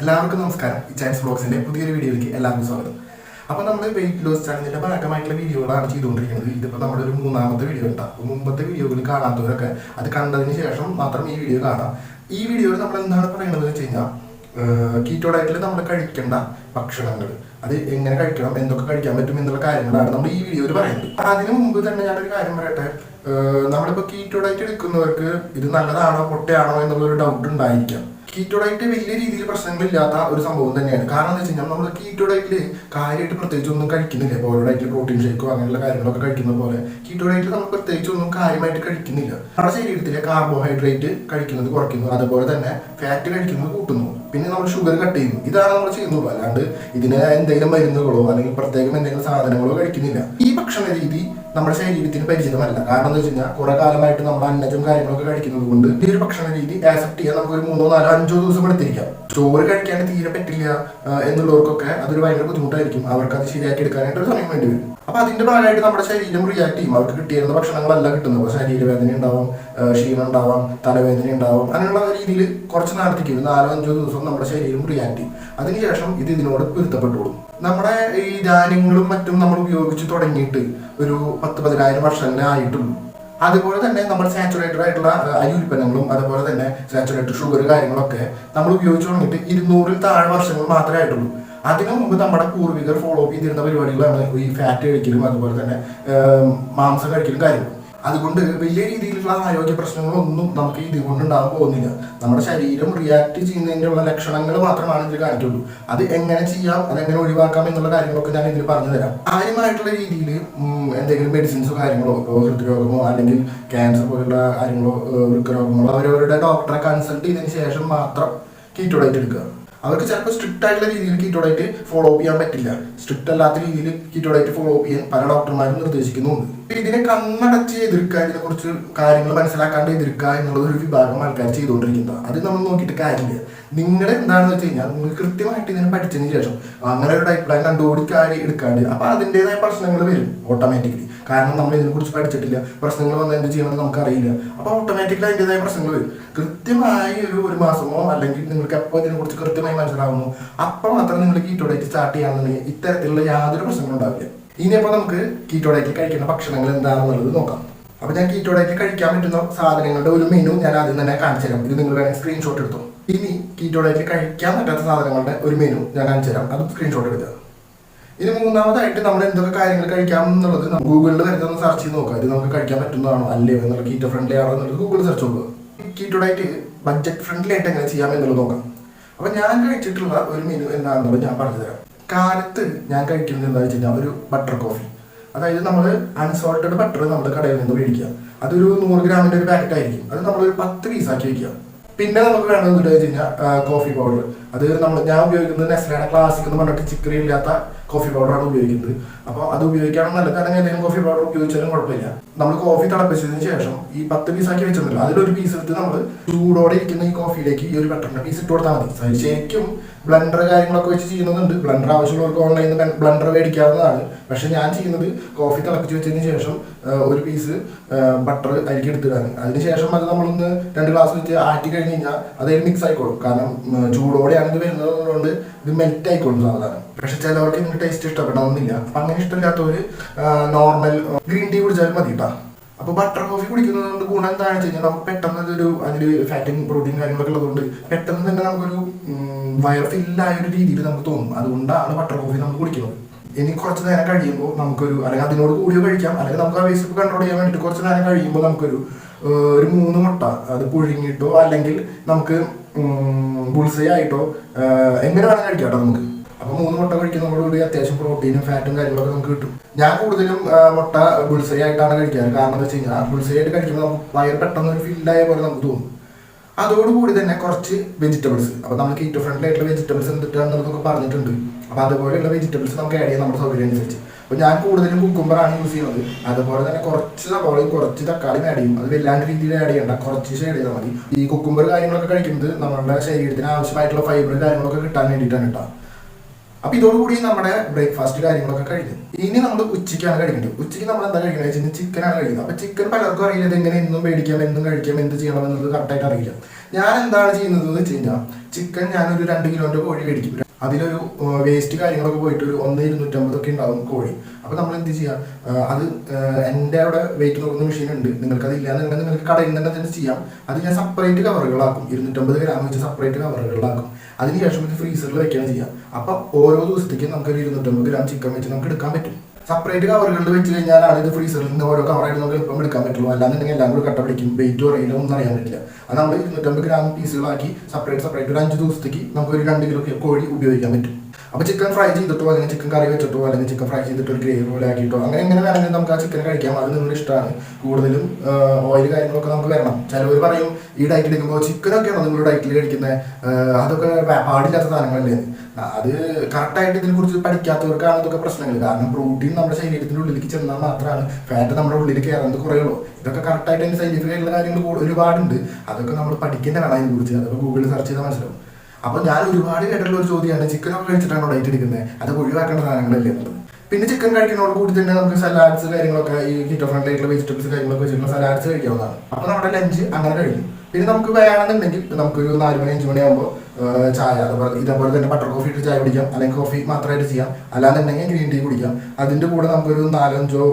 എല്ലാവർക്കും നമസ്കാരം. ചാൻസ് ബ്ലോഗ്സിന്റെ പുതിയൊരു വീഡിയോയിലേക്ക് എല്ലാവർക്കും സ്വാഗതം. അപ്പോൾ നമ്മൾ വെയിറ്റ് ലോസ് ചാനലിന്റെ ഭാഗമായിട്ടുള്ള വീഡിയോകളാണ് ചെയ്തുകൊണ്ടിരിക്കുന്നത്. ഇതിപ്പോൾ നമ്മുടെ ഒരു മൂന്നാമത്തെ വീഡിയോ ഉണ്ടാകും അപ്പോൾ മുമ്പത്തെ വീഡിയോകൾ കാണാത്തവരൊക്കെ അത് കണ്ടതിന് ശേഷം മാത്രം ഈ വീഡിയോ കാണാം. ഈ വീഡിയോയിൽ നമ്മൾ എന്താണ് പറയുന്നത് വെച്ച് കഴിഞ്ഞാൽ കീറ്റോ ഡയറ്റിൽ നമ്മൾ കഴിക്കേണ്ട ഭക്ഷണങ്ങൾ. അത് എങ്ങനെ കഴിക്കണം എന്തൊക്കെ കഴിക്കാൻ പറ്റും എന്നുള്ള കാര്യങ്ങളാണ് നമ്മൾ ഈ വീഡിയോയിൽ പറയുന്നത്. അതിനു മുമ്പ് തന്നെ ഞാനൊരു കാര്യം പറയട്ടെ. നമ്മളിപ്പോൾ കീറ്റോ ഡയറ്റ് എടുക്കുന്നവർക്ക് ഇത് നല്ലതാണോ പൊട്ടയാണോ എന്നുള്ളൊരു ഡൗട്ട് ഉണ്ടായിരിക്കാം. കീറ്റോ ഡയറ്റ് വലിയ രീതിയിൽ പ്രശ്നങ്ങളില്ലാത്ത ഒരു സംഭവം തന്നെയാണ്. കാരണം എന്താ വെച്ച് കഴിഞ്ഞാൽ നമ്മൾ കീറ്റോ ഡയറ്റിൽ കാര്യമായിട്ട് പ്രത്യേകിച്ച് ഒന്നും കഴിക്കുന്നില്ല. ഇപ്പോൾ ഓരോ ഡയറ്റിൽ പ്രോട്ടീൻ ഷേക്കോ അങ്ങനെയുള്ള കാര്യങ്ങളൊക്കെ കഴിക്കുന്ന പോലെ കീറ്റോ ഡയറ്റിൽ നമ്മൾ പ്രത്യേകിച്ച് ഒന്നും കാര്യമായിട്ട് കഴിക്കുന്നില്ല. നമ്മുടെ ശരീരത്തിലെ കാർബോഹൈഡ്രേറ്റ് കഴിക്കുന്നത് കുറയ്ക്കുന്നു. അതുപോലെ തന്നെ ഫാറ്റ് കഴിക്കുന്നത് കൂട്ടുന്നു. പിന്നെ നമ്മൾ ഷുഗർ കട്ട് ചെയ്യുന്നു. ഇതാണ് നമ്മൾ ചെയ്യുന്നത്. അല്ലാണ്ട് ഇതിന് എന്തെങ്കിലും മരുന്നുകളോ അല്ലെങ്കിൽ പ്രത്യേകം എന്തെങ്കിലും സാധനങ്ങളോ കഴിക്കുന്നില്ല. ഈ ഭക്ഷണ രീതി നമ്മുടെ ശരീരത്തിന് പരിചിതമല്ല. കാരണം എന്ന് വെച്ച് കഴിഞ്ഞാൽ കുറെ കാലമായിട്ട് നമ്മൾ അന്നജം കാര്യങ്ങളൊക്കെ കഴിക്കുന്നത് കൊണ്ട് ഈ ഒരു ഭക്ഷണ രീതി ആക്സെപ്റ്റ് ചെയ്യാൻ നമുക്ക് ഒരു മൂന്നോ നാലോ അഞ്ചോ ദിവസം എടുത്തിരിക്കാം. ചോറ് കഴിക്കാൻ തീരെ പറ്റില്ല എന്നുള്ളവർക്കൊക്കെ അതൊരു ഭയങ്കര ബുദ്ധിമുട്ടായിരിക്കും. അവർക്ക് അത് ശരിയാക്കി എടുക്കാനായിട്ട് ഒരു സമയം വേണ്ടി വരും. അപ്പൊ അതിന്റെ ഭാഗമായിട്ട് നമ്മുടെ ശരീരം റിയാക്ട് ചെയ്യും. അവർക്ക് കിട്ടിയിരുന്ന ഭക്ഷണങ്ങളല്ല കിട്ടുന്നത്. അപ്പൊ ശരീരവേദന ഉണ്ടാവും ക്ഷീണം ഉണ്ടാവാം തലവേദന ഉണ്ടാവാം അങ്ങനെയുള്ള രീതിയിൽ കുറച്ച് നാളത്തേക്ക് നാലോ അഞ്ചോ ദിവസം നമ്മുടെ ശരീരം റിയാക്ട് ചെയ്യും. അതിനുശേഷം ഇത് ഇതിനോട് പൊരുത്തപ്പെട്ടോളും നമ്മുടെ ഈ ധാന്യങ്ങളും മറ്റും നമ്മൾ ഉപയോഗിച്ച് തുടങ്ങിയിട്ട് ഒരു പത്ത് പതിനായിരം വർഷം തന്നെ ആയിട്ടുള്ളൂ അതുപോലെ തന്നെ നമ്മൾ സാച്ചുറേറ്റഡ് ആയിട്ടുള്ള അരി ഉൽപ്പന്നങ്ങളും അതുപോലെ തന്നെ സാച്ചുറേറ്റഡ് ഷുഗർ കാര്യങ്ങളൊക്കെ നമ്മൾ ഉപയോഗിച്ച് തുടങ്ങിയിട്ട് ഇരുന്നൂറിൽ താഴെ വർഷങ്ങൾ മാത്രമേ ആയിട്ടുള്ളൂ. അതിനു മുമ്പ് നമ്മുടെ പൂർവികർ ഫോളോ അപ്പ് ചെയ്തിരുന്ന പരിപാടികളാണ് ഈ ഫാറ്റ് കഴിക്കലും അതുപോലെ തന്നെ മാംസം കഴിക്കലും കാര്യങ്ങളും. അതുകൊണ്ട് വലിയ രീതിയിലുള്ള ആരോഗ്യ പ്രശ്നങ്ങളൊന്നും നമുക്ക് ഇതുകൊണ്ട് ഉണ്ടാകാൻ പോകുന്നില്ല. നമ്മുടെ ശരീരം റിയാക്ട് ചെയ്യുന്നതിന്റെയുള്ള ലക്ഷണങ്ങൾ മാത്രമാണ് ഇതിൽ കാണിക്കുള്ളൂ. അത് എങ്ങനെ ചെയ്യാം അതെങ്ങനെ ഒഴിവാക്കാം എന്നുള്ള കാര്യങ്ങളൊക്കെ ഞാൻ ഇതിൽ പറഞ്ഞു തരാം. ആദ്യമായിട്ടുള്ള രീതിയിൽ എന്തെങ്കിലും മെഡിസിൻസോ കാര്യങ്ങളോ ഹൃദ്രോഗമോ അല്ലെങ്കിൽ ക്യാൻസർ പോലുള്ള കാര്യങ്ങളോ വൃക്കരോഗങ്ങളോ അവരവരുടെ ഡോക്ടറെ കൺസൾട്ട് ചെയ്തതിന് ശേഷം മാത്രം കീറ്റോ ഡയറ്റ് എടുക്കുക. അവർക്ക് ചിലപ്പോൾ സ്ട്രിക്റ്റ് ആയിട്ടുള്ള രീതിയിൽ കീറ്റോ ഡയറ്റ് ഫോളോ അപ്പ് ചെയ്യാൻ പറ്റില്ല. സ്ട്രിക്റ്റ് അല്ലാത്ത രീതിയിൽ കീറ്റോ ഡയറ്റ് ഫോളോ അപ്പ് ചെയ്യാൻ പല ഡോക്ടർമാരും നിർദ്ദേശിക്കുന്നുണ്ട്. ഇതിനെ കണ്ണടച്ച് എതിർക്കുക ഇതിനെ കുറിച്ച് കാര്യങ്ങൾ മനസ്സിലാക്കാണ്ട് എതിർക്കുക എന്നുള്ളത് ഒരു വിഭാഗം ആൾക്കാർ ചെയ്തുകൊണ്ടിരിക്കുന്നത്. അത് നമ്മൾ നോക്കിയിട്ട് കാര്യമില്ല. നിങ്ങൾ എന്താണെന്ന് വെച്ച് കഴിഞ്ഞാൽ നിങ്ങൾ കൃത്യമായിട്ട് ഇതിനെ പഠിച്ചതിന് ശേഷം അങ്ങനെ ഒരു ഡയറ്റ് പ്ലാൻ കണ്ടുപിടി കാര്യം എടുക്കാണ്ട് അപ്പൊ അതിന്റെതായ പ്രശ്നങ്ങൾ വരും ഓട്ടോമാറ്റിക്കലി കാരണം നമ്മൾ ഇതിനെക്കുറിച്ച് പഠിച്ചിട്ടില്ല. പ്രശ്നങ്ങൾ വന്നാൽ എന്ത് ചെയ്യണമെന്ന് നമുക്കറിയില്ല. അപ്പൊ ഓട്ടോമാറ്റിക്കലി അതിന്റെതായ പ്രശ്നങ്ങൾ വരും. കൃത്യമായി ഒരു ഒരു മാസമോ അല്ലെങ്കിൽ നിങ്ങൾക്ക് എപ്പോൾ ഇതിനെക്കുറിച്ച് കൃത്യമായി മനസ്സിലാവുന്നു അപ്പോൾ മാത്രം നിങ്ങൾ കീറ്റോ ഡയറ്റ് സ്റ്റാർട്ട് ചെയ്യാന്നുണ്ടെങ്കിൽ ഇത്തരത്തിലുള്ള യാതൊരു പ്രശ്നങ്ങളും ഉണ്ടാവില്ല. ഇനിയിപ്പോൾ നമുക്ക് കീറ്റോ കഴിക്കുന്ന ഭക്ഷണങ്ങൾ എന്താണെന്നുള്ളത് നോക്കാം. അപ്പൊ ഞാൻ കീറ്റോ കഴിക്കാൻ പറ്റുന്ന സാധനങ്ങളുടെ ഒരു മെനു ഞാൻ ആദ്യം തന്നെ കാണിച്ചു തരാം. ഇത് നിങ്ങൾ വേണമെങ്കിൽ സ്ക്രീൻഷോട്ട് എടുത്തു. ഇനി കീറ്റോ കഴിക്കാൻ പറ്റാത്ത സാധനങ്ങളുടെ ഒരു മെനു ഞാൻ കാണിച്ചു തരാം. അത് സ്ക്രീൻഷോട്ട് എടുക്കുക ഇനി മൂന്നാമതായിട്ട് നമ്മൾ എന്തൊക്കെ കാര്യങ്ങൾ കഴിക്കാം എന്നുള്ളത് ഗൂഗിളിൽ വരുന്ന സെർച്ച് ചെയ്ത് നോക്കുക ഇത് നമുക്ക് കഴിക്കാൻ പറ്റുന്നതാണോ? അല്ലയോ എന്നുള്ള കീറ്റോ ഫ്രണ്ട്ലി ആണോ എന്നുള്ളത് ഗൂഗിളിൽ സെർച്ച് നോക്കുക കീറ്റോ ഡയറ്റ് ബഡ്ജറ്റ് ഫ്രണ്ട്ലി ആയിട്ട് എങ്ങനെ ചെയ്യാം എന്നുള്ളത് നോക്കാം. അപ്പൊ ഞാൻ കഴിച്ചിട്ടുള്ള ഒരു മെനു എന്താണെന്നുള്ളത് ഞാൻ പറഞ്ഞുതരാം കാലത്ത് ഞാൻ കഴിക്കുന്നത് എന്താ വെച്ച് കഴിഞ്ഞാൽ ഒരു ബട്ടർ കോഫി അതായത് നമ്മൾ അൺസോൾട്ടഡ് ബട്ടർ നമ്മൾ കടയിൽ നിന്ന് മേടിക്കുക. അതൊരു നൂറ് ഗ്രാമിന്റെ ഒരു പാക്കറ്റ് ആയിരിക്കും. അത് നമ്മൾ ഒരു പത്ത് പീസാക്കി വയ്ക്കുക പിന്നെ നമുക്ക് എന്താ വെച്ച് കഴിഞ്ഞാൽ കോഫി പൗഡർ അത് നമ്മൾ ഞാൻ ഉപയോഗിക്കുന്നത് നെസ്ലയുടെ ക്ലാസിക് എന്ന് പറഞ്ഞിട്ട് ചിക്കറി ഇല്ലാത്ത കോഫി പൗഡറാണ് ഉപയോഗിക്കുന്നത്. അപ്പോൾ അത് ഉപയോഗിക്കണം നല്ല അല്ലെങ്കിൽ എന്തെങ്കിലും കോഫി പൗഡർ ഉപയോഗിച്ചാലും കുഴപ്പമില്ല. നമ്മൾ കോഫി തിളപ്പിച്ചതിന് ശേഷം ഈ പത്ത് പീസാക്കി വെച്ചിട്ടുണ്ടല്ലോ അതിലൊരു പീസ് എടുത്ത് നമ്മൾ ചൂടോടെ ഇരിക്കുന്ന ഈ കോഫിയിലേക്ക് ഈ ഒരു പെട്ടെന്ന് പീസ് ഇട്ട് കൊടുത്താൽ മതി. ശരിക്കും ബ്ലണ്ടർ കാര്യങ്ങളൊക്കെ വെച്ച് ചെയ്യുന്നുണ്ട്. ബ്ലണ്ടർ ആവശ്യമുള്ളവർക്ക് ഓൺലൈനിൽ നിന്ന് ബ്ലണ്ടർ മേടിക്കാവുന്നതാണ്. പക്ഷെ ഞാൻ ചെയ്യുന്നത് കോഫി തിളപ്പിച്ച് വെച്ചതിന് ശേഷം ഒരു പീസ് ബട്ടർ അരിക്ക് എടുത്തിടാണ് അതിന് ശേഷം അത് നമ്മളൊന്ന് രണ്ട് ഗ്ലാസ് വെച്ച് ആറ്റി കഴിഞ്ഞ് കഴിഞ്ഞാൽ അതിൽ മിക്സ് ആയിക്കോളും. കാരണം ചൂടോടെ ചൂടോടെയാണ് ഇത് വരുന്നത്. കൊണ്ട് ഇത് മെൽറ്റ് ആയിക്കോളും സാധാരണ. പക്ഷെ ചിലവർക്ക് ഇതിന്റെ ടേസ്റ്റ് ഇഷ്ടപ്പെടണമെന്നില്ല അപ്പം അങ്ങനെ ഇഷ്ടമില്ലാത്തവര് നോർമൽ ഗ്രീൻ ടീ കുടിച്ചാലും മതി കേട്ടോ അപ്പൊ ബട്ടർ കോഫി കുടിക്കുന്നത് കൊണ്ട് ഗുണം എന്താണെന്ന് വെച്ച് കഴിഞ്ഞാൽ നമുക്ക് പെട്ടെന്ന് ഒരു അതിൽ ഫാറ്റും പ്രോട്ടീൻ കാര്യങ്ങളൊക്കെ ഉള്ളതുകൊണ്ട് പെട്ടെന്ന് തന്നെ നമുക്കൊരു വയർ ഫില്ലായ ഒരു രീതിയിൽ നമുക്ക് തോന്നും. അതുകൊണ്ടാണ് ബട്ടർ കോഫി നമ്മൾ കുടിക്കുന്നത്. ഇനി കുറച്ച് നേരം കഴിയുമ്പോൾ നമുക്കൊരു അല്ലെങ്കിൽ അതിനോട് കൂടി കഴിക്കാം അല്ലെങ്കിൽ നമുക്ക് ആ വേസ്റ്റ് കൺട്രോൾ ചെയ്യാൻ വേണ്ടിയിട്ട് കുറച്ച് നേരം കഴിയുമ്പോൾ നമുക്കൊരു ഒരു മൂന്ന് മുട്ട അത് പുഴുങ്ങിയിട്ടോ അല്ലെങ്കിൽ നമുക്ക് ബുൾസൈ ആയിട്ടോ എങ്ങനെ വേണമെങ്കിൽ കഴിക്കാം കേട്ടോ നമുക്ക്. അപ്പൊ മൂന്ന് മുട്ട കഴിക്കുന്നതോടുകൂടി അത്യാവശ്യം പ്രോട്ടീനും ഫാറ്റും കാര്യങ്ങളൊക്കെ നമുക്ക് കിട്ടും. ഞാൻ കൂടുതലും മുട്ട ബുൾസൈ ആയിട്ടാണ് കഴിക്കാറ്. കാരണം എന്താ വെച്ച് കഴിഞ്ഞാൽ ബുൾസൈ ആയിട്ട് കഴിക്കുമ്പോൾ നമുക്ക് വയർ പെട്ടെന്ന് ഒരു ഫില്ലായ പോലെ നമുക്ക് തോന്നും. അതോടുകൂടി തന്നെ കുറച്ച് വെജിറ്റബിൾസ് അപ്പൊ നമ്മൾ കീറ്റോ ഫ്രണ്ട്ലി ആയിട്ടുള്ള വെജിറ്റബിൾസ് എന്തിട്ടാണെന്നൊക്കെ പറഞ്ഞിട്ടുണ്ട്. അപ്പൊ അതുപോലെയുള്ള വെജിറ്റബിൾസ് നമുക്ക് ആഡ് ചെയ്യാം നമ്മുടെ സൗകര്യം അനുസരിച്ച്. അപ്പൊ ഞാൻ കൂടുതലും കുക്കുംബറാണ് യൂസ് ചെയ്യുന്നത്. അതുപോലെ തന്നെ കുറച്ച് സവോളയും കുറച്ച് തക്കാളിയും ആഡ് ചെയ്യും. അത് വല്ലാണ്ട് രീതിയിൽ ആഡ് ചെയ്യണ്ട. കുറച്ച് ഷെയ്ഡ് ചെയ്താൽ മതി. ഈ കുക്കുംബർ കാര്യങ്ങളൊക്കെ കഴിക്കുന്നത് നമ്മുടെ ശരീരത്തിന് ആവശ്യമായിട്ടുള്ള ഫൈബർ കാര്യങ്ങളൊക്കെ കിട്ടാൻ വേണ്ടിയിട്ടാണ് കേട്ടോ. അപ്പൊ ഇതോടുകൂടി നമ്മുടെ ബ്രേക്ക്ഫാസ്റ്റ് കാര്യങ്ങളൊക്കെ കഴിഞ്ഞു. ഇനി നമ്മൾ ഉച്ചയ്ക്കാണ് കഴിക്കേണ്ടത്. ഉച്ചയ്ക്ക് നമ്മൾ എന്താ കഴിക്കുന്നത് വെച്ചാൽ ചിക്കനാണ് കഴിക്കുന്നത്. അപ്പൊ ചിക്കൻ പലർക്കും അറിയില്ല. ഇത് എങ്ങനെ എന്നും മേടിക്കാം എന്നും കഴിക്കാം എന്ത് ചെയ്യണം എന്നുള്ളത് കറക്റ്റായിട്ട് അറിയില്ല. ഞാൻ എന്താണ് ചെയ്യുന്നത് എന്ന് വെച്ച് കഴിഞ്ഞാൽ ചിക്കൻ ഞാനൊരു രണ്ട് കിലോന്റെ കോഴി മേടിക്കും. അതിലൊരു വേസ്റ്റ് കാര്യങ്ങളൊക്കെ പോയിട്ട് ഒരു ഒന്ന് ഇരുന്നൂറ്റമ്പതൊക്കെ ഉണ്ടാവും കോഴി. അപ്പോൾ നമ്മൾ എന്ത് ചെയ്യാം അത് എന്റെ അവിടെ വെയിറ്റ് നോക്കുന്ന മെഷീൻ ഉണ്ട്. നിങ്ങൾക്ക് അത് ഇല്ലാന്നുണ്ടെങ്കിൽ നിങ്ങൾക്ക് കടയിൽ നിന്ന് തന്നെ ചെയ്യാം. അത് ഞാൻ സെപ്പറേറ്റ് കവറുകളാക്കും ഇരുന്നൂറ്റമ്പത് ഗ്രാം വെച്ച് സെപ്പറേറ്റ് കവറുകളിലാക്കും അതിനുശേഷം ഇത് ഫ്രീസറിൽ വെക്കുകയാണ് ചെയ്യാം. അപ്പം ഓരോ ദിവസത്തേക്കും നമുക്ക് ഒരു ഇരുന്നൂറ്റമ്പത് ഗ്രാം ചിക്കൻ വെച്ച് നമുക്ക് എടുക്കാൻ പറ്റും. സെപ്പറേറ്റ് കവറുകളിൽ വെച്ച് കഴിഞ്ഞാലാണ് ഇത് ഫ്രീസറിൽ നിന്ന് ഓരോ കവറായിട്ട് നമുക്ക് എളുപ്പം എടുക്കാൻ പറ്റുള്ളൂ. അല്ലാന്നുണ്ടെങ്കിൽ എല്ലാം കൂടി കട്ട പിടിക്കും. വെയിറ്റ് കുറയില്ല ഒന്നും അറിയാൻ പറ്റില്ല. അത് നമ്മൾ ഇരുന്നൂറ്റമ്പത് ഗ്രാം പീസുകളാക്കി സെപ്പറേറ്റ് സെപ്പറേറ്റ് ഒരു അഞ്ച് ദിവസത്തേക്ക് നമുക്ക് ഒരു രണ്ട് കിലോ കോഴി ഉപയോഗിക്കാൻ പറ്റും. അപ്പോൾ ചിക്കൻ ഫ്രൈ ചെയ്തിട്ടോ അല്ലെങ്കിൽ ചിക്കൻ കറി വെച്ചിട്ടോ അല്ലെങ്കിൽ ചിക്കൻ ഫ്രൈ ചെയ്തിട്ട് ഒരു ഗ്രേവി പോലെ ആക്കിയിട്ടോ അങ്ങനെ എങ്ങനെ വേണമെങ്കിലും നമുക്ക് ആ ചിക്കൻ കഴിക്കാം. അത് നിങ്ങളുടെ ഇഷ്ടമാണ്. കൂടുതലും ഓയിൽ കാര്യങ്ങളൊക്കെ നമുക്ക് വരണം. ചിലവർ പറയും ഈ ഡയറ്റ് എടുക്കുമ്പോൾ ചിക്കനൊക്കെയാണോ നിങ്ങൾ ഡയറ്റിൽ കഴിക്കുന്നത് അതൊക്കെ പാടില്ലാത്ത സാധനങ്ങളല്ലേ? അത് കറക്റ്റായിട്ട് ഇതിനെക്കുറിച്ച് പഠിക്കാത്തവർക്കാണ് ഇതൊക്കെ പ്രശ്നങ്ങൾ. കാരണം പ്രോട്ടീൻ നമ്മുടെ ശരീരത്തിന്റെ ഉള്ളിലേക്ക് ചെന്നാൽ മാത്രമാണ് ഫാറ്റ് നമ്മുടെ ഉള്ളിൽ കയറുന്നത് കുറയുള്ളൂ. ഇതൊക്കെ കറക്റ്റായിട്ട് അതിന് സൈന്റിഫിക് ആയിട്ടുള്ള കാര്യങ്ങൾ ഒരുപാടുണ്ട്. അതൊക്കെ നമ്മൾ പഠിക്കേണ്ടതാണ് വേണം അതിനെക്കുറിച്ച് അതൊക്കെ ഗൂഗിളിൽ സെർച്ച് ചെയ്താൽ മനസ്സിലാവും. അപ്പോൾ ഞാൻ ഒരുപാട് കേട്ടിട്ടുള്ള ഒരു ചോദ്യമാണ്. ചിക്കനൊക്കെ കഴിച്ചിട്ടാണോ ഡയറ്റ് എടുക്കുന്നത്? അത് ഒഴിവാക്കേണ്ട സാധനങ്ങളല്ലേ? പിന്നെ ചിക്കൻ കഴിക്കുന്നതോട് കൂടി തന്നെ നമുക്ക് സലാഡ്സ് കാര്യങ്ങളൊക്കെ ഈ കിറ്റോ ഫ്രണ്ട്ലി ആയിട്ടുള്ള വെജിറ്റബിൾസ് കാര്യങ്ങളൊക്കെ വെച്ചിട്ടുള്ള സലാഡ്സ് കഴിക്കാവുന്നതാണ്. അപ്പോൾ നമ്മുടെ ലഞ്ച് അങ്ങനെ കഴിക്കും. പിന്നെ നമുക്ക് വേണമെന്നുണ്ടെങ്കിൽ നമുക്കൊരു നാല് മണി അഞ്ച് മണിയാകുമ്പോൾ ചായ അതുപോലെ ഇതേപോലെ തന്നെ ബട്ടർ കോഫി ഇട്ട് ചായ കുടിക്കാം. അല്ലെങ്കിൽ കോഫി മാത്രമായിട്ട് ചെയ്യാം. അല്ലാന്നുണ്ടെങ്കിൽ ഗ്രീൻ ടീ കുടിക്കാം. അതിന്റെ കൂടെ നമുക്കൊരു നാലഞ്ചോ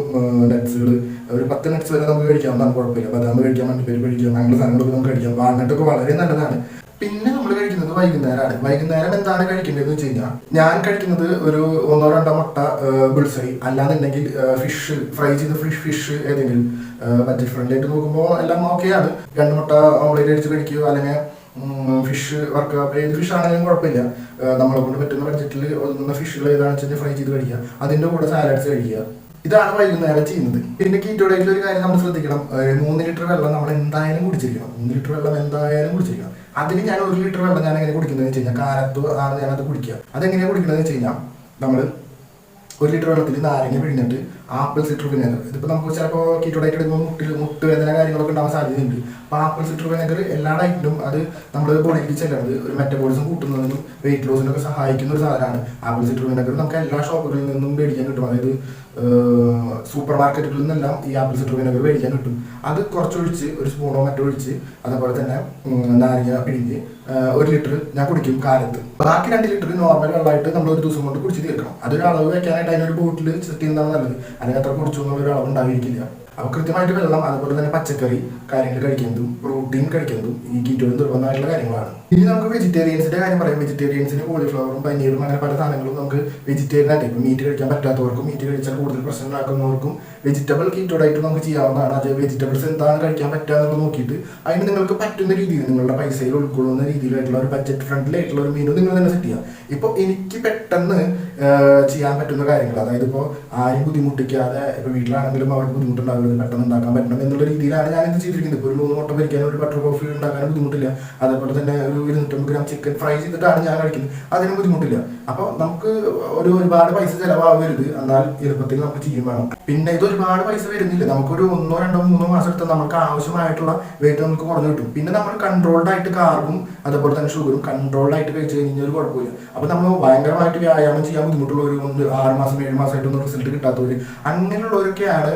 നട്ട്സുകൾ ഒരു പത്ത് നട്ട്സ് വരെ നമുക്ക് കഴിക്കാം നമുക്ക് കുഴപ്പമില്ല. ബദാം കഴിക്കാം മഞ്ഞപ്പേര് കഴിക്കാം അങ്ങനെ സാധനങ്ങളൊക്കെ നമുക്ക് കഴിക്കാം. വാൾനട്ടൊക്കെ വളരെ നല്ലതാണ്. പിന്നെ നമ്മൾ കഴിക്കുന്നത് വൈകുന്നേരമാണ് വൈകുന്നേരം എന്താണ് കഴിക്കേണ്ടതെന്ന് വെച്ച് കഴിഞ്ഞാൽ ഞാൻ കഴിക്കുന്നത് ഒരു ഒന്നോ രണ്ടോ മുട്ട ബിൾസൈ. അല്ലാന്നുണ്ടെങ്കിൽ ഫിഷ് ഫ്രൈ ചെയ്ത ഫിഷ് ഫിഷ് ഏതെങ്കിലും മറ്റേ ഫ്രണ്ട്ലി ആയിട്ട് നോക്കുമ്പോൾ എല്ലാം ഓക്കെയാണ് രണ്ട് മുട്ട ഓംലേറ്റ് അടിച്ച് കഴിക്കുക അല്ലെങ്കിൽ ഫിഷ് വർക്ക് ഏത് ഫിഷ് ആണെങ്കിലും കുഴപ്പമില്ല. നമ്മളെ കൊണ്ട് പറ്റുന്ന ബഡ്ജറ്റിൽ ഒന്ന് ഫിഷുകൾ ഏതാണെന്ന് വെച്ചാൽ ഫ്രൈ ചെയ്ത് കഴിക്കുക. അതിന്റെ കൂടെ സാലഡ്സ് കഴിക്കുക. ഇതാണ് വൈകുന്നേരം ചെയ്യുന്നത്. പിന്നെ കീറ്റോ ഡയറ്റിൽ ഒരു കാര്യം നമ്മൾ ശ്രദ്ധിക്കണം. മൂന്ന് ലിറ്റർ വെള്ളം നമ്മൾ എന്തായാലും കുടിച്ചിരിക്കണം. മൂന്ന് ലിറ്റർ വെള്ളം എന്തായാലും കുടിച്ചിരിക്കണം. അതിന് ഞാൻ ഒരു ലിറ്റർ വെള്ളം ഞാൻ എങ്ങനെ കുടിക്കുന്നത് വെച്ച് കഴിഞ്ഞാൽ കാലത്ത് ആണ് ഞാനത് കുടിക്കുക. അതെങ്ങനെയാണ് കുടിക്കുന്നത് വെച്ച് കഴിഞ്ഞാൽ നമ്മൾ ഒരു ലിറ്റർ വെള്ളത്തിൽ നാരങ്ങ പിഴിഞ്ഞിട്ട് ആപ്പിൾ സിട്രോ വിനെഗർ. ഇതിപ്പോൾ നമുക്ക് ചിലപ്പോൾ കീറ്റോ ഡയറ്റ് എടുക്കുമ്പോൾ മുട്ടിൽ മുട്ട് വേദന കാര്യങ്ങളൊക്കെ ഉണ്ടാവാൻ സാധ്യതയുണ്ട്. അപ്പോൾ ആപ്പിൾ സിട്രോ വിനെഗർ എല്ലാ ഡയറ്റിലും അത് നമ്മുടെ ബോഡിയിലേക്ക് ചെല്ലുന്നത് ഒരു മെറ്റബോളിസം കൂട്ടുന്നതിനും വെയിറ്റ് ലോസിനൊക്കെ സഹായിക്കുന്ന ഒരു സാധനമാണ്. ആപ്പിൾ സിട്രോ വിനെഗർ നമുക്ക് എല്ലാ ഷോപ്പുകളിൽ നിന്നും മേടിക്കാൻ കിട്ടും. അതായത് സൂപ്പർ മാർക്കറ്റുകളിൽ നിന്നെല്ലാം ഈ ആപ്പിൾ സിട്രോ വിനെഗർ മേടിക്കാൻ കിട്ടും. അത് കുറച്ചൊഴിച്ച് ഒരു സ്പൂണോ മറ്റോ ഒഴിച്ച് അതേപോലെ തന്നെ നാരങ്ങ പിഴിഞ്ഞ് ഒരു ലിറ്റർ ഞാൻ കുടിക്കും കാലത്ത്. ബാക്കി രണ്ട് ലിറ്റർ നോർമൽ വെള്ളമായിട്ട് നമ്മൾ ഒരു ദിവസം കൊണ്ട് കുടിച്ച് തീർക്കണം. അതൊരു അളവ് വെക്കാനായിട്ട് അതിനൊരു ബോട്ടിൽ സെറ്റ് ചെയ്യുന്നതാണ് നല്ലത്. അല്ലെങ്കിൽ അത്ര കുറച്ചു എന്നുള്ളൊരു അളവ് ഉണ്ടായിരിക്കില്ല. അപ്പോൾ കൃത്യമായിട്ട് വെള്ളം അതുപോലെ തന്നെ പച്ചക്കറി കാര്യങ്ങൾ കഴിക്കുന്നതും പ്രോട്ടീൻ കഴിക്കുന്നതും ഈ കീറ്റോയിൽ നിർബന്ധമായിട്ടുള്ള കാര്യങ്ങളാണ്. ഇനി നമുക്ക് വെജിറ്റേറിയൻസിന്റെ കാര്യം പറയാം. വെജിറ്റേറിയൻസിന് കോളിഫ്ലവറും പനീറും അങ്ങനെ പല സാധനങ്ങളും നമുക്ക് വെജിറ്റേറിയൻ ആയിട്ട് മീറ്റ് കഴിക്കാൻ പറ്റാത്തവർക്കും മീറ്റ് കഴിച്ചാൽ കൂടുതൽ പ്രശ്നങ്ങളാക്കുന്നവർക്കും വെജിറ്റബിൾ കീറ്റോ ആയിട്ട് നമുക്ക് ചെയ്യാവുന്നതാണ്. അത് വെജിറ്റബിൾസ് എന്താണ് കഴിക്കാൻ പറ്റുക എന്നുള്ളത് നോക്കിയിട്ട് അതിന് നിങ്ങൾക്ക് പറ്റുന്ന രീതിയിൽ നിങ്ങളുടെ പൈസയിൽ ഉൾക്കൊള്ളുന്ന രീതിയിലായിട്ടുള്ള ഒരു ബഡ്ജറ്റ് ഫ്രണ്ട്ലി ആയിട്ടുള്ള ഒരു മെനു നിങ്ങൾ തന്നെ സെറ്റ് ചെയ്യാം ഇപ്പോൾ എനിക്ക് പെട്ടെന്ന് ചെയ്യാൻ പറ്റുന്ന കാര്യങ്ങൾ അതായത് ഇപ്പോൾ ആരും ബുദ്ധിമുട്ടിക്കാതെ ഇപ്പോൾ വീട്ടിലാണെങ്കിലും അവർക്ക് ബുദ്ധിമുട്ടുണ്ടാവില്ല പെട്ടെന്ന് ഉണ്ടാക്കാൻ പറ്റണം എന്നുള്ള രീതിയിലാണ് ഞാൻ ഇത് ചെയ്തിരിക്കുന്നത്. ഇപ്പോൾ ഒരു മൂന്ന് മുട്ട പൊരിക്കാനും ഒരു ബട്ടർ കോഫി ഉണ്ടാക്കാനും ബുദ്ധിമുട്ടില്ല. അതേപോലെ തന്നെ ഒരു ഇരുന്നൂറ്റമ്പത് ഗ്രാം ചിക്കൻ ഫ്രൈ ചെയ്തിട്ടാണ് ഞാൻ കഴിക്കുന്നത്. അതിനും ബുദ്ധിമുട്ടില്ല. അപ്പോൾ നമുക്ക് ഒരു ഒരുപാട് പൈസ ചിലവാകരുത്. എന്നാൽ എളുപ്പത്തിൽ നമുക്ക് ചെയ്യും വേണം. പിന്നെ ഇത് ഒരുപാട് പൈസ വരുന്നില്ല. നമുക്കൊരു ഒന്നോ രണ്ടോ മൂന്നോ മാസം എടുത്താൽ നമുക്ക് ആവശ്യമായിട്ടുള്ള വെയിറ്റ് നമുക്ക് കുറഞ്ഞു കിട്ടും. പിന്നെ നമ്മൾ കൺട്രോൾഡ് ആയിട്ട് കാർബും അതുപോലെ തന്നെ ഷുഗറും കൺട്രോൾഡ് ആയിട്ട് കഴിച്ച് കഴിഞ്ഞാൽ ഒരു കുഴപ്പമില്ല. അപ്പോൾ നമ്മൾ ഭയങ്കരമായിട്ട് വ്യായാമം ചെയ്യാൻ ഒരു ഒന്ന് ആറ് മാസം ഏഴ് മാസമായിട്ടൊന്നും റിസൾട്ട് കിട്ടാത്തവർ അങ്ങനെയുള്ളവരൊക്കെയാണ്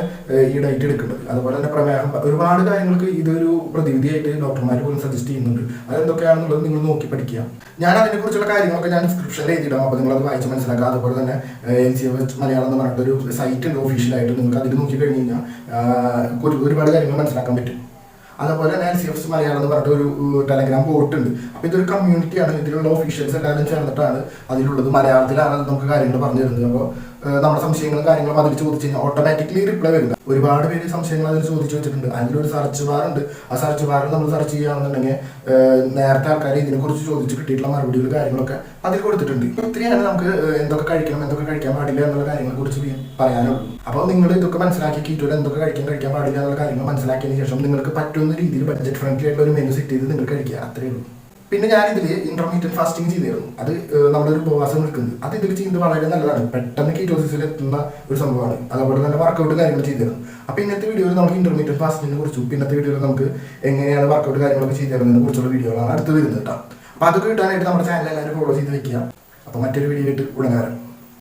ഈ ഡയറ്റ് എടുക്കുന്നത്. അതുപോലെ തന്നെ പ്രമേഹം. ഒരുപാട് കാര്യങ്ങൾക്ക് ഇതൊരു പ്രതിവിധിയായിട്ട് ഡോക്ടർമാർ പോലും സജസ്റ്റ് ചെയ്യുന്നുണ്ട്. അതെന്തൊക്കെയാണെന്നുള്ളത് നിങ്ങൾ നോക്കി പഠിക്കുക. ഞാൻ അതിനെക്കുറിച്ചുള്ള കാര്യങ്ങളൊക്കെ ഞാൻ ഡിസ്ക്രിപ്ഷനിൽ എഴുതിയിടാം. അപ്പോൾ നിങ്ങൾ അത് വായിച്ച് മനസ്സിലാക്കുക. അതുപോലെ തന്നെ എൻ സി എഫ് മലയാളം എന്ന് പറഞ്ഞിട്ടൊരു സൈറ്റ് ഉണ്ട് ഒഫീഷ്യലായിട്ട് നിങ്ങൾക്ക് നോക്കി കഴിഞ്ഞ് കഴിഞ്ഞാൽ ഒരുപാട് കാര്യങ്ങൾ മനസ്സിലാക്കാൻ പറ്റും. അതുപോലെ തന്നെ സി എഫ് മലയാളം എന്ന് പറഞ്ഞിട്ട് ഒരു ടെലഗ്രാം ബോട്ട് ഉണ്ട്. അപ്പോൾ ഇതൊരു കമ്മ്യൂണിറ്റിയാണ് ഇതിലുള്ള ഒഫീഷ്യൽസ് എല്ലാവരും ചേർന്നിട്ടാണ് അതിലുള്ളത്. മലയാളത്തിലാണ് നമുക്ക് കാര്യങ്ങൾ പറഞ്ഞു തരുന്നത്. അപ്പോൾ നമ്മുടെ സംശയങ്ങളും കാര്യങ്ങളും അതിൽ ചോദിച്ചു കഴിഞ്ഞാൽ ഓട്ടോമാറ്റിക്കലി റിപ്ലൈ വരില്ല ഒരുപാട് പേര് സംശയങ്ങൾ അതിൽ ചോദിച്ചു വെച്ചിട്ടുണ്ട്. അതിലൊരു സെർച്ച് ബാർ ഉണ്ട്. ആ സെർച്ച് ബാറിൽ നമ്മൾ സെർച്ച് ചെയ്യുകയാണെന്നുണ്ടെങ്കിൽ നേരത്തെ ആൾക്കാർ ഇതിനെക്കുറിച്ച് ചോദിച്ച് കിട്ടിയിട്ടുള്ള മറുപടികൾ കാര്യങ്ങളൊക്കെ അതിൽ കൊടുത്തിട്ടുണ്ട്. ഒത്തിരിയാണ് നമുക്ക് എന്തൊക്കെ കഴിക്കണം എന്തൊക്കെ കഴിക്കാൻ പാടില്ല എന്നുള്ള കാര്യങ്ങളെ കുറിച്ച് പറയാനുള്ളൂ. അപ്പോൾ നിങ്ങൾ ഇതൊക്കെ മനസ്സിലാക്കി കീറ്റോയിൽ എന്തൊക്കെ കഴിക്കാൻ കഴിക്കാൻ പാടില്ല എന്നുള്ള കാര്യങ്ങൾ മനസ്സിലാക്കിയതിന് ശേഷം നിങ്ങൾക്ക് പറ്റുന്ന രീതിയിൽ ബഡ്ജറ്റ് ഫ്രണ്ട്ലി ആയിട്ടുള്ള ഒരു മെനു സെറ്റ് ചെയ്ത് നിങ്ങൾ കഴിക്കുക. അത്രയേ ഉള്ളൂ. പിന്നെ ഞാൻ ഇതിൽ ഇന്റർമീഡിയറ്റ് ഫാസ്റ്റിംഗ് ചെയ്തിരുന്നു. അത് നമ്മുടെ ഒരു ഉപവാസം നിൽക്കുന്നത് അത് ഇതിൽ ചെയ്യുന്നത് വളരെ നല്ലതാണ്. പെട്ടെന്ന് കീറ്റോസിസിൽ എത്തുന്ന ഒരു സംഭവമാണ്. അതുപോലെ തന്നെ വർക്കൗട്ട് കാര്യങ്ങൾ ചെയ്തിരുന്നു. അപ്പോൾ ഇന്നത്തെ വീഡിയോയിൽ നമുക്ക് ഇന്റർമീഡിയറ്റ് ഫാസ്റ്റിങ്ങിനെ കുറിച്ചും പിന്നത്തെ വീഡിയോയിൽ നമുക്ക് എങ്ങനെയാണ് വർക്കൗട്ട് കാര്യങ്ങളൊക്കെ ചെയ്തിരുന്നതിനെ കുറിച്ചുള്ള വീഡിയോകളാണ് അടുത്ത് വരുന്നത് കേട്ടോ അപ്പോൾ അതൊക്കെ കിട്ടാനായിട്ട് നമ്മുടെ ചാനൽ എല്ലാവരും ഫോളോ ചെയ്ത് വെക്കുക. അപ്പോൾ മറ്റൊരു വീഡിയോ ആയിട്ട് ഉടനെ